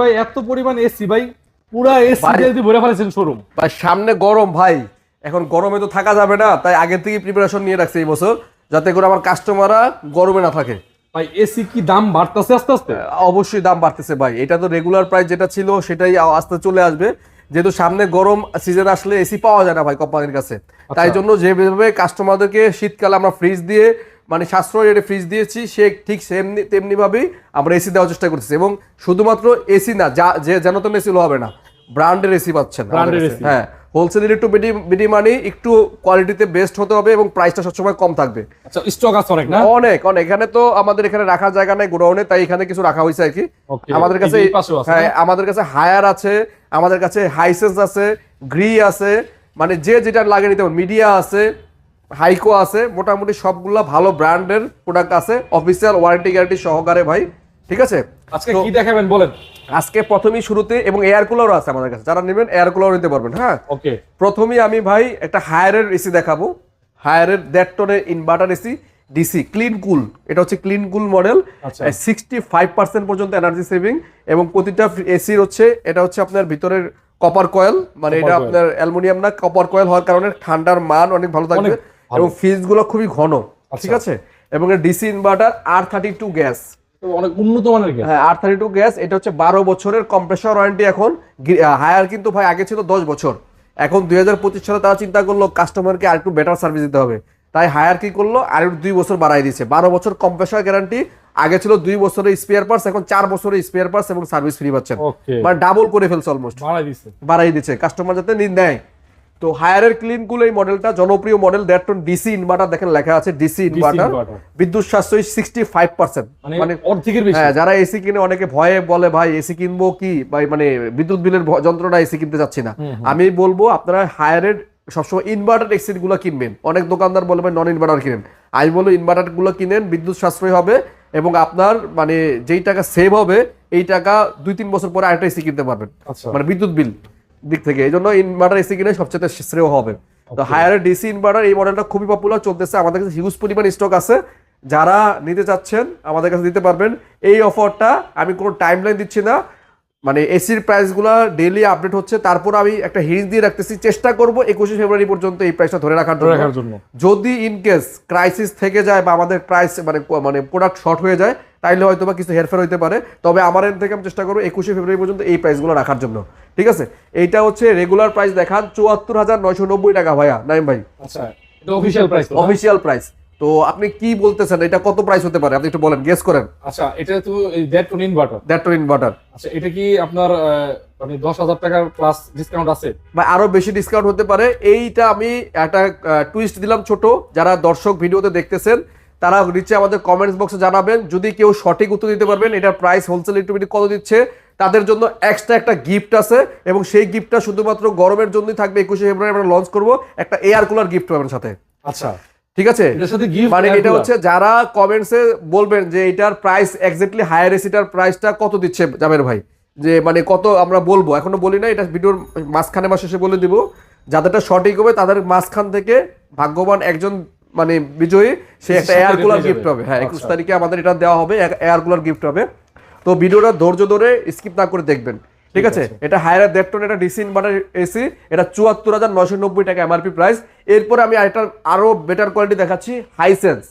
ভাই এত পরিমাণ এসি ভাই পুরা এসি ভরে ফেলেছেন শোরুম ভাই সামনে গরম ভাই। এখন গরমে তো থাকা যাবে না তাই আগে থেকে প্রিপারেশন নিয়ে রাখছে এই বছর যাতে করে আমার কাস্টমাররা গরমে না থাকে। ভাই এসি কি দাম বাড়তেছে আস্তে আস্তে? অবশ্যই দাম বাড়তেছে ভাই। এটা তো রেগুলার প্রাইস যেটা ছিল সেটাই আস্তে চলে আসবে। যেহেতু সামনে গরম সিজন আসলে এসি পাওয়া যায় না ভাই কোম্পানির কাছে। তাই জন্য যেভাবে কাস্টমারদেরকে শীতকালে আমরা ফ্রিজ দিয়ে মানে সাশ্রয় রেটে ফ্রিজ দিয়েছি সে ঠিক সেমনি তেমনি ভাবেই আমরা এসি দেওয়ার চেষ্টা করতেছি। এবং শুধুমাত্র এসি না যা যে যেন তেন এসি হবে না ব্র্যান্ডের এসি পাচ্ছেন হ্যাঁ হোলসেলের একটু বিডি বিডি মানি একটু কোয়ালিটিতে বেস্ট হতে হবে এবং প্রাইসটা সবসময় কম থাকবে। আচ্ছা স্টক আছে অনেক না? অনেক অনেক। এখানে তো আমাদের এখানে রাখার জায়গা নাই গোডাউনে তাই এখানে কিছু রাখা হয়েছে আর কি। আমাদের কাছে হ্যাঁ আমাদের কাছে হায়ার আছে আমাদের কাছে হাইসেন্স আছে গ্রি আছে মানে যে যেটা লাগে নিতে মিডিয়া আছে হাইকো আছে মোটামুটি সবগুলা ভালো ব্র্যান্ডের প্রোডাক্ট আছে। অফিসিয়াল ওয়ারেন্টি গ্যারান্টি সহকারে ভাই ঠিক আছে? আজকে কি দেখাবেন বলেন। আজকে প্রথমেই শুরুতে এবং এয়ার কুলারও আছে আমাদের কাছে। যারা নেবেন এয়ার কুলার নিতে পারবেন হ্যাঁ? ওকে প্রথমেই আমি ভাই একটা হায়ারের এসি দেখাবো। হায়ারের দেড় টনের inverter AC DC clean cool এটা হচ্ছে clean cool model. Sixty five percent পর্যন্ত এনার্জি সেভিং এবং প্রতিটা এসির হচ্ছে এটা হচ্ছে আপনার ভিতরের কপার কয়েল মানে এটা আপনার অ্যালুমিনিয়াম না কপার কয়েল হওয়ার কারণে ঠান্ডার মান অনেক ভালো থাকবে এবং ফিজগুলো খুবই ঘন ঠিক আচ্ছা। আছে? এবং DC inverter R thirty two gas অনেক উন্নত মানের গ্যাস হ্যাঁ আর থার্টি টু গ্যাস এটা হচ্ছে বারো বছরের কম্প্রেসর ওয়ারেন্টি এখন হায়ার কিন্তু ভাই আগে ছিল দশ বছর। এখন দুই হাজার পঁচিশ সালে তারা চিন্তা করল কাস্টমারকে আর একটু বেটার সার্ভিস দিতে হবে। তাই হায়ার কি করল? আর দুই বছর বাড়াই দিয়েছে। বারো বছর কম্প্রেসর গ্যারান্টি আগে ছিল দুই বছরের স্পেয়ার পার্টস এখন চার বছরের স্পেয়ার পার্টস এবং সার্ভিস ফ্রি পাচ্ছেন। মানে ডাবল করে ফেলছে অলমোস্ট বাড়াই দিচ্ছে কাস্টমার যাতে নিন নেয়। তো হায়ারের ক্লিন কুল এই মডেলটা জনপ্রিয় মডেল দেড় টন ডিসি ইনভার্টার দেখেন লেখা আছে ডিসি ইনভার্টার বিদ্যুৎ সাশ্রয়ী সিক্সটি ফাইভ পার্সেন্ট মানে মানে অর্ধেকের হ্যাঁ যারা এসি কিনে অনেকে ভয়ে বলে ভাই এসি কিনবো কি? ভাই মানে বিদ্যুৎ বিলের যন্ত্রটা এসি কিনতে চাচ্ছি না। আমি বলব আপনারা হায়ারের সবসময় ইনভার্টার এসি গুলো কিনবেন। অনেক দোকানদার বলবেন নন ইনভার্টার কিনেন। আমি বলব ইনভার্টারগুলো কিনেন বিদ্যুৎ সাশ্রয় হবে এবং আপনার মানে যেই টাকা সেভ হবে এই টাকা দুই তিন বছর পরে আরেকটা এসি কিনতে পারবেন। আচ্ছা। মানে বিদ্যুৎ বিল দিক থেকে। এই জন্য ইনভার্টার এসি কিনে সবচেয়ে শ্রেয় হবে। তো হায়ারের ডিসি ইনভার্টার এই মডেলটা খুবই পপুলার চলতেছে। আমাদের কাছে হিউজ পরিমাণ স্টক আছে। যারা নিতে চাচ্ছেন আমাদের কাছে দিতে পারবেন। এই অফারটা আমি কোনো টাইম লাইন দিচ্ছি না। মানে এসির প্রাইসগুলো ডেইলি আপডেট হচ্ছে। তারপর আমি একটা হিরিজ দিয়ে রাখতেছি চেষ্টা করব একুশে ফেব্রুয়ারি পর্যন্ত এই প্রাইসটা ধরে রাখার জন্য। রাখার জন্য। যদি ইন কেস ক্রাইসিস থেকে যায় বা আমাদের প্রাইস মানে মানে প্রোডাক্ট শর্ট হয়ে যায় তাইলে হয়তো বা কিছু হেরফের হইতে পারে। তবে আমার এন্ড থেকে আমি চেষ্টা করব একুশে ফেব্রুয়ারি পর্যন্ত এই প্রাইসগুলো রাখার জন্য। ঠিক আছে? এইটা হচ্ছে রেগুলার প্রাইস দেখান। চুয়াত্তর হাজার নয়শো নব্বই টাকা ভাইয়া। নাইম ভাই? আচ্ছা এটা অফিশিয়াল প্রাইস অফিসিয়াল প্রাইস তো আপনি কি বলতেছেন? এটা কত প্রাইস হতে পারে? আপনি একটু বলেন গেস করেন। আচ্ছা এটা তো that two inverter that two inverter আচ্ছা এটা কি আপনার মানে দশ হাজার টাকার প্লাস ডিসকাউন্ট আছে? বা আরও বেশি ডিসকাউন্ট হতে পারে। এইটা আমি একটা টুইস্ট দিলাম ছোট। যারা দর্শক ভিডিওতে দেখতেছেন তারা নিচে আমাদের কমেন্টস বক্সে জানাবেন। যদি কেউ সঠিক উত্তর দিতে পারবেন এটার প্রাইস হোলসেল ইলেকট্রিবিটি কত দিচ্ছে তাদের জন্য এক্সট্রা একটা গিফট আছে। এবং সেই গিফটটা শুধুমাত্র গরমের জন্যই থাকবে একুশে ফেব্রুয়ারি আমরা লঞ্চ করব। একটা এয়ার কুলার গিফট পাবেন সাথে। আচ্ছা। ঠিক আছে? মানে এটা হচ্ছে যারা কমেন্টসে বলবেন যে এটার প্রাইস এক্স্যাক্টলি হায়ার এসিটার প্রাইসটা কত দিচ্ছে জাবের ভাই? যে মানে কত আমরা বলব। এখনও বলি না এটা ভিডিওর মাঝখানে বা শেষে বলে দিব। যাদেরটা সঠিক হবে তাদের মাঝখান থেকে ভাগ্যবান একজন মানে বিজয়ী সে একটা এয়ার কুলার গিফট হবে হ্যাঁ একুশ আচ্ছা। তারিখে আমাদের এটা দেওয়া হবে এয়ার কুলার গিফট হবে তো ভিডিওটা ধৈর্য ধরে স্কিপ না করে দেখবেন। ঠিক আছে? এটা হায়ার দেড় টন এটা ডিসি ইনভার্টার এসি এটা চুয়াত্তর হাজার নয়শো নব্বই টাকা এমআরপি প্রাইস এরপরে আমি আরেকটা আরও বেটার কোয়ালিটি দেখাচ্ছি হাইসেন্স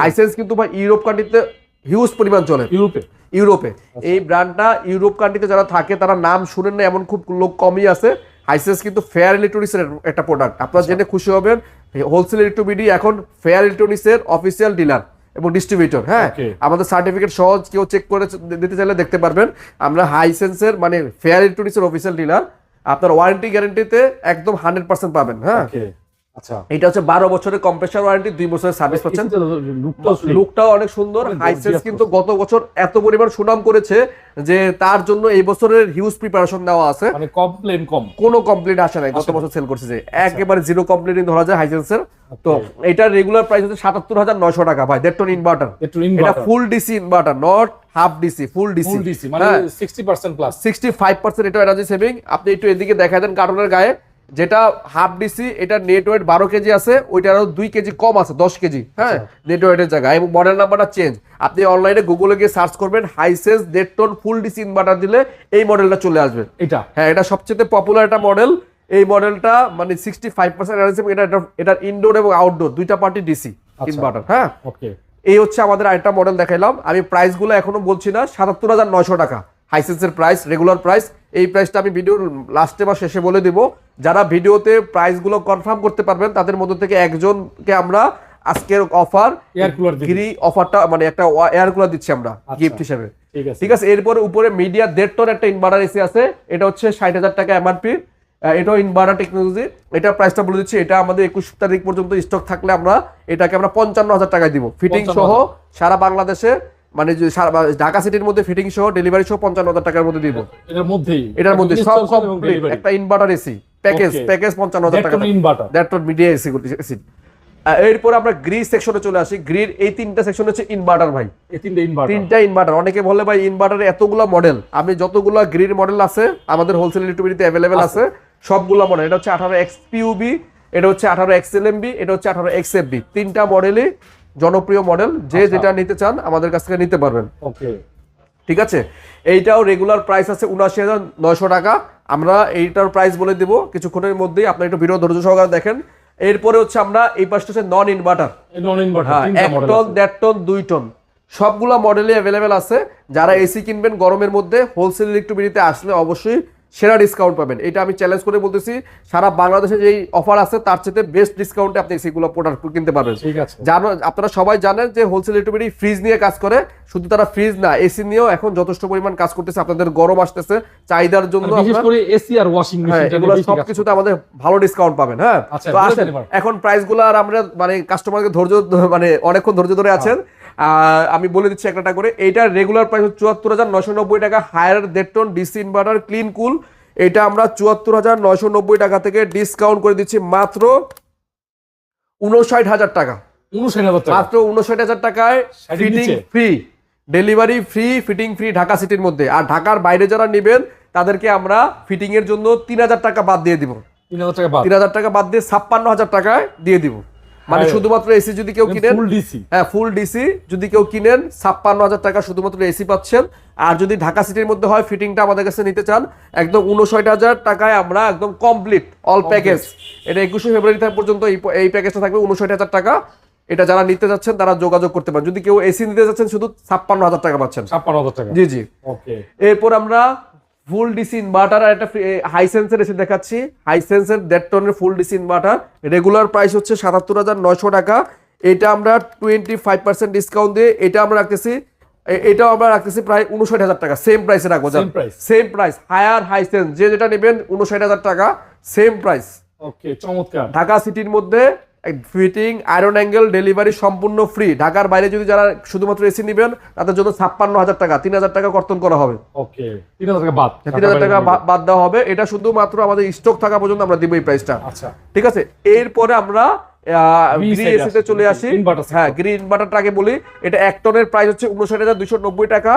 হাইসেন্স কিন্তু ভাই ইউরোপ কান্ট্রিতে হিউজ পরিমাণ চলে। ইউরোপে ইউরোপে এই ব্র্যান্ডটা ইউরোপ কান্ট্রিতে যারা থাকে তারা নাম শুনেন না এমন খুব লোক কমই আছে। হাইসেন্স কিন্তু ফেয়ার ইলেকট্রনিক্সের একটা প্রোডাক্ট আপনারা জেনে খুশি হবেন হোলসেল ইলেকট্রোবিডি এখন ফেয়ার ইলেকট্রনিক্সের অফিসিয়াল ডিলার এবং ডিস্ট্রিবিউটর হ্যাঁ? আমাদের সার্টিফিকেট সহজ কেউ চেক করে দিতে চাইলে দেখতে পারবেন। আমরা হাইসেন্সের মানে ফেয়ার ইলেকট্রনিক্সের অফিসিয়াল ডিলার আপনার ওয়ারেন্টি গ্যারেন্টিতে একদম হান্ড্রেড পার্সেন্ট পাবেন হ্যাঁ? আচ্ছা। এটা হচ্ছে বারো বছরের কম্প্রেসার ওয়ারেন্টি দুই বছরের সার্ভিস পাচ্ছেন। লুকটাও অনেক সুন্দর। হাইসেন্স কিন্তু গত বছর এত পরিমাণ সুনাম করেছে যে তার জন্য এই বছরের হিউজ প্রিপারেশন নেওয়া আছে। মানে কমপ্লেন কম। কোনো কমপ্লেন আসে নাই গত বছর সেল করছে যে। একেবারে জিরো কমপ্লেন ধরা যায় হাইসেন্সের তো এটার রেগুলার প্রাইস হচ্ছে সাতাত্তর হাজার নয়শো টাকা ভাই দেড় টন ইনভার্টার এটা full DC inverter not half DC full DC DC মানে হ্যাঁ। 60% প্লাস সিক্সটি ফাইভ পার্সেন্ট এটা এনার্জি সেভিং আপনি একটু এদিকে দেখা দেন কার্টনের গায়ে। যেটা হাফ ডিসি এটা নেট ওয়েট বারো কেজি আছে ওইটা আরও দুই কেজি কম আছে দশ কেজি হ্যাঁ? নেট ওয়েটের জায়গায় এবং মডেল নাম্বারটা চেঞ্জ আপনি অনলাইনে গুগলে গিয়ে সার্চ করবেন হাইসেন্স দেড় টন ফুল ডিসি ইনভার্টার দিলে এই মডেলটা চলে আসবে। এটা। হ্যাঁ এটা সবচেয়ে পপুলার একটা মডেল এই মডেলটা মানে সিক্সটি ফাইভ পার্সেন্ট এটা এটা ইনডোর এবং আউটডোর দুইটা পার্টি ডিসি। ইনভার্টার হ্যাঁ? ওকে এই হচ্ছে আমাদের আরেকটা মডেল দেখাইলাম। আমি প্রাইসগুলো এখনও বলছি না সাতাত্তর হাজার নয়শো টাকা। হাইসেন্সের প্রাইস রেগুলার প্রাইস এই প্রাইসটা আমি ভিডিওর লাস্টে বা শেষে বলে দিব। যারা ভিডিওতে প্রাইসগুলো কনফার্ম করতে পারবেন তাদের মধ্যে থেকে একজনকে আমরা আজকের অফার এয়ার কুলার দিবি অফারটা মানে একটা এয়ার কুলার দিচ্ছি আমরা আচ্ছা। গিফট হিসেবে। ঠিক আছে। এরপরে উপরে মিডিয়া দেড় টন একটা ইনভার্টার এসি আছে এটা হচ্ছে ষাট হাজার টাকা এমআরপি এটাও ইনভার্টার টেকনোলজি এটা প্রাইসটা বলে দিচ্ছি এটা আমাদের একুশ তারিখ পর্যন্ত স্টক থাকলে আমরা এটাকে আমরা পঞ্চান্ন হাজার টাকায় দিব। ফিটিং সহ সারা বাংলাদেশে মানে যে ঢাকা সিটির মধ্যে ফিটিং সহ ডেলিভারি সহ পঞ্চান্ন হাজার টাকার মধ্যে দিব। এটার মধ্যেই। এটার মধ্যে সব কমপ্লিট একটা ইনভার্টার এসি প্যাকেজ প্যাকেজ পঞ্চান্ন হাজার টাকা That one inverter। That Midea AC AC এরপর আমরা গ্রি সেকশনে চলে আসি। গ্রির এই তিনটা সেকশন হচ্ছে ইনভার্টার ভাই। এই তিনটে ইনভার্টার তিনটা ইনভার্টার অনেকে বলে ভাই ইনভার্টারে এতগুলো মডেল আমি যতগুলো গ্রিন মডেল আছে আমাদের হোলসেল ইলেকট্রিবিলিতে অ্যাভেলেবেল আছে। সবগুলো মডেল এটা হচ্ছে আঠারো এক্স পিউবি এটা হচ্ছে আঠারো এক্সএলএমবি এটা হচ্ছে আঠারো এক্সএফবি তিনটা মডেলই জনপ্রিয় মডেল যে আচ্ছা। যেটা নিতে চান আমাদের কাছ থেকে নিতে পারবেন। ওকে। ঠিক আছে? এইটাও রেগুলার প্রাইস আছে উনআশি হাজার নয়শো টাকা। আমরা এইটার প্রাইস বলে দিব। কিছুক্ষণের মধ্যেই আপনার একটু ভিডিও ধৈর্য সহকারে দেখেন। এরপরে হচ্ছে আমরা এই পাশটা হচ্ছে নন ইনভার্টার নন ইনভার্টার হ্যাঁ এক টন দেড় টন দুই টন সবগুলা মডেলে অ্যাভেলেবেল আছে। যারা এসি কিনবেন গরমের মধ্যে হোলসেল ইলেকট্রিবিলিতে আসলে অবশ্যই সেরা ডিসকাউন্ট পাবেন। এটা আমি চ্যালেঞ্জ করে বলতেছি সারা বাংলাদেশে যেই অফার আছে তার চেয়ে বেস্ট ডিসকাউন্টে আপনি এসিগুলো প্রোডাক্ট কিনতে পারবেন। ঠিক আছে। জানো আপনারা সবাই জানেন যে হোলসেল ইলেকট্রিবিলিটি ফ্রিজ নিয়ে কাজ করে শুধু তারা ফ্রিজ না এসি নিয়েও এখন যথেষ্ট পরিমাণ কাজ করতেছে আপনাদের গরম আসতেছে চাহিদার জন্য এসি আর ওয়াশিং হ্যাঁ মেশিন এগুলো সবকিছুতে আমাদের ভালো ডিসকাউন্ট পাবেন হ্যাঁ? আচ্ছা, তো আসেন এখন প্রাইসগুলো আর আমরা মানে কাস্টমারকে ধৈর্য মানে অনেকক্ষণ ধৈর্য ধরে আছেন। আমি বলে দিচ্ছি একটা করে। এইটার রেগুলার প্রাইস চুয়াত্তর হাজার নয়শো নব্বই টাকা হায়ার দেড় ton DC inverter clean cool এটা আমরা চুয়াত্তর হাজার নয়শো নব্বই টাকা থেকে ডিসকাউন্ট করে দিচ্ছি মাত্র উনষাট হাজার টাকা। মাত্র উনষাট হাজার টাকায় fitting free delivery free fitting free Dhaka সিটির মধ্যে। আর ঢাকার বাইরে যারা নেবেন তাদেরকে আমরা ফিটিং এর জন্য তিন হাজার টাকা বাদ দিয়ে দিব। তিন হাজার টাকা বাদ দিয়ে ছাপ্পান্ন হাজার টাকায় দিয়ে দিব। মানে। শুধুমাত্র এসি যদি কেউ কিনেন ফুল ডিসি হ্যাঁ ফুল ডিসি যদি কেউ কিনেন ছাপ্পান্ন হাজার টাকা শুধুমাত্র এসি পাচ্ছেন। আর যদি ঢাকা সিটির মধ্যে হয় ফিটিংটা আমাদের কাছে নিতে চান একদম উনষাট হাজার টাকায় আমরা একদম কমপ্লিট অল প্যাকেজ এটা একুশে ফেব্রুয়ারি পর্যন্ত এই এই প্যাকেজটা থাকবে উনষাট হাজার টাকা। এটা যারা নিতে যাচ্ছেন তারা যোগাযোগ করতে পারেন। যদি কেউ এসি নিতে যাচ্ছেন শুধু ছাপ্পান্ন হাজার টাকা পাচ্ছেন। ছাপ্পান্ন হাজার টাকা। জি জি। ওকে এরপর আমরা ফুল ডিসি ইনভার্টার আর একটা হাইসেন্সের এসে দেখাচ্ছি। হাইসেন্সের দেড় টনের full DC inverter regular price হচ্ছে সাতাত্তর হাজার নয়শো টাকা। এটা আমরা টোয়েন্টি ফাইভ পার্সেন্ট ডিসকাউন্ট দিয়ে এটা আমরা রাখতেছি। এটাও আমরা রাখতেছি প্রায় উনষাট হাজার টাকা। সেম প্রাইসে রাখব? সেম প্রাইস হায়ার হাইসেন্স যে যেটা নেবেন উনষাট হাজার টাকা সেম প্রাইস ওকে চমৎকার। ঢাকা সিটির মধ্যে ফিটিং আয়রন অ্যাঙ্গেল ডেলিভারি সম্পূর্ণ ফ্রি ঢাকার বাইরে যদি যারা শুধুমাত্র এসি নেবেন তাদের জন্য ছাপ্পান্ন হাজার টাকা তিন হাজার টাকা কর্তন করা হবে। ওকে তিন হাজার টাকা বাদ। তিন হাজার টাকা বাদ দেওয়া হবে। এটা শুধুমাত্র আমাদের স্টক থাকা পর্যন্ত আমরা দিব এই প্রাইসটা আচ্ছা। ঠিক আছে? এরপরে আমরা B গ্রি এসিতে চলে আসি। হ্যাঁ গ্রি ইনভার্টারটা আগে বলি। এটা এক টনের প্রাইস হচ্ছে উনষাট হাজার দুশো নব্বই টাকা।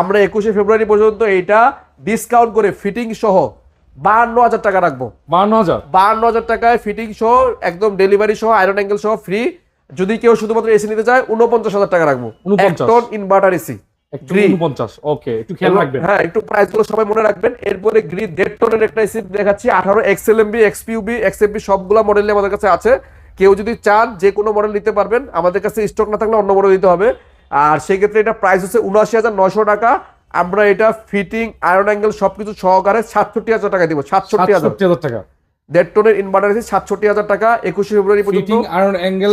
আমরা একুশে ফেব্রুয়ারি পর্যন্ত এটা ডিসকাউন্ট করে ফিটিং সহ বাহান্ন হাজার টাকা রাখব। বান্ন হাজার? বাহান্ন হাজার টাকায় ফিটিং সহ একদম ডেলিভারি সহ আয়রন অ্যাঙ্গেল সহ ফ্রি যদি কেউ শুধুমাত্র এসি নিতে চায় উনপঞ্চাশ হাজার টাকা রাখব। এক 49 টন ইনভার্টার এসি একটু Green। উনপঞ্চাশ ওকে একটু খেয়াল রাখবেন। হ্যাঁ একটু প্রাইস সবাই মনে রাখবেন। এরপরে দেড় টনের একটা এসি দেখাচ্ছি আঠারো এক্সএলএমবি এক্সপিউবি এক্সএমবি সবগুলা মডেল আমাদের কাছে আছে। কেউ যদি চান যে কোনো মডেল নিতে পারবেন। আমাদের কাছে স্টক না থাকলে অন্য মডেল দিতে হবে। আর সেই ক্ষেত্রে এটা প্রাইস হচ্ছে উনআশি হাজার নশো টাকা। আমরা এটা ফিটিং আয়রন অ্যাঙ্গেল সবকিছু সহকারে সাতষট্টি হাজার টাকা দিব সাতষট্টি হাজার। টাকা। দেড় টনের ইনভার্টার এসি সাতষট্টি হাজার টাকা একুশে ফেব্রুয়ারি পর্যন্ত আয়রন অ্যাঙ্গেল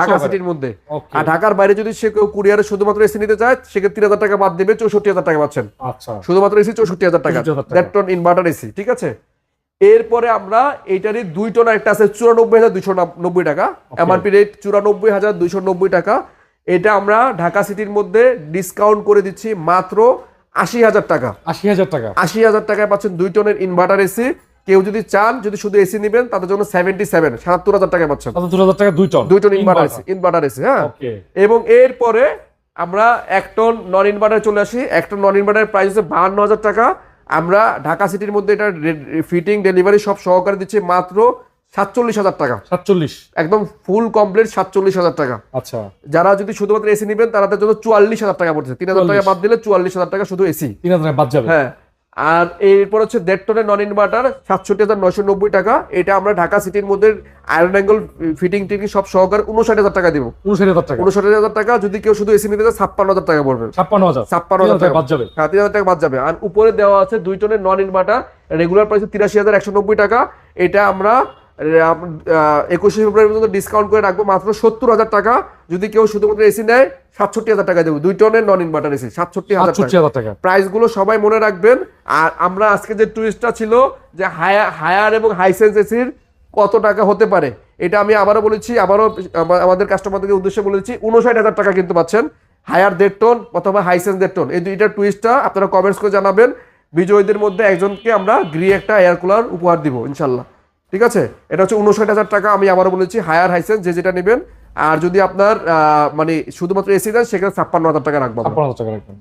ঢাকা সিটির মধ্যে। আর ঢাকার বাইরে যদি সে কেউ কুরিয়ারে শুধুমাত্র এসি নিতে চায় সেক্ষেত্রে তিন হাজার টাকা বাদ দেবে চৌষট্টি হাজার টাকা পাচ্ছেন। আচ্ছা। শুধুমাত্র এসি চৌষট্টি হাজার টাকা। দেড় টন ইনভার্টার এসি ঠিক আছে? এরপরে আমরা এইটারই দুই টন একটা আছে চুরানব্বই হাজার দুইশো নব্বই টাকা। এমআরপি রেট চুরানব্বই হাজার দুইশো নব্বই টাকা। এটা আমরা ঢাকা সিটির মধ্যে ডিসকাউন্ট করে দিচ্ছি মাত্র আশি হাজার টাকা। আশি হাজার টাকা। আশি হাজার টাকায় পাচ্ছেন দুই টনের ইনভার্টার এসি কেউ যদি চান যদি শুধু এসি নেবেন তাদের জন্য সেভেন্টি সেভেন সাতাত্তর হাজার টাকায় পাচ্ছেন। সাতাত্তর হাজার টাকা দুই টন। দুই ton inverter AC inverter AC হ্যাঁ? এবং এরপরে আমরা এক টন নন ইনভার্টার চলে আসি। এক টন নন ইনভার্টার প্রাইস হচ্ছে বাহান্ন হাজার টাকা। আমরা ঢাকা সিটির মধ্যে এটা ফিটিং ডেলিভারি সব সহকারে দিচ্ছি মাত্র সাতচল্লিশ হাজার টাকা। সাতচল্লিশ। একদম ফুল কমপ্লিট সাতচল্লিশ হাজার টাকা। আচ্ছা। যারা যদি শুধুমাত্র এসি নেবেন তাদের জন্য চুয়াল্লিশ হাজার টাকা পড়ছে। তিন হাজার টাকা বাদ দিলে চুয়াল্লিশ হাজার টাকা শুধু এসি তিন হাজার বাদ যাবে। হ্যাঁ। আর এরপর হচ্ছে দেড় টনের নন ইনভার্টার সাতষট্টি হাজার নয়শো নব্বই টাকা। এটা আমরা ঢাকা সিটির মধ্যে আয়রন অ্যাঙ্গেল ফিটিং টিটিং সব সহকারে উনষাট হাজার টাকা দিব। উনষাট হাজার টাকা। উনষাট হাজার টাকা যদি কেউ শুধু এসি নিতে চায় ছাপ্পান্ন হাজার টাকা পড়বে। ছাপ্পান্ন হাজার। ছাপ্পান্ন হাজার টাকা। বাদ যাবে। হ্যাঁ তিন হাজার টাকা বাদ যাবে। আর উপরে দেওয়া আছে দুই টনের নন ইনভার্টার রেগুলার প্রাইস তিরাশি হাজার একশো নব্বই টাকা। এটা আমরা একুশে ফেব্রুয়ারি পর্যন্ত ডিসকাউন্ট করে রাখব মাত্র সত্তর হাজার টাকা। যদি কেউ শুধুমাত্র এসি নেয় সাতষট্টি হাজার টাকা দেবো। দুই টনের নন ইনভার্টার এসি সাতষট্টি হাজার টাকা। প্রাইসগুলো সবাই মনে রাখবেন। আর আমরা আজকে যে টুইস্টটা ছিল যে হায়ার হায়ার এবং হাইসেন্স এসির কত টাকা হতে পারে এটা আমি আবারও বলেছি আবারও আমাদের কাস্টমারদের উদ্দেশ্যে বলেছি উনষাট হাজার টাকা কিন্তু পাচ্ছেন। হায়ার দেড় টন অথবা হাইসেন্স দেড় টন এই দুইটা টুইস্টটা আপনারা কমেন্টস করে জানাবেন। বিজয়ীদের মধ্যে একজনকে আমরা গ্রি একটা এয়ার কুলার উপহার দিব ইনশাল্লাহ। ঠিক আছে? এটা হচ্ছে উনষাট হাজার টাকা আমি আবারও বলেছি হায়ার হাইসেন্স যে যেটা নেবেন। আর যদি আপনার মানে শুধুমাত্র এসি দেন সেখানে ছাপ্পান্ন হাজার টাকা রাখব টাকা রাখবেন।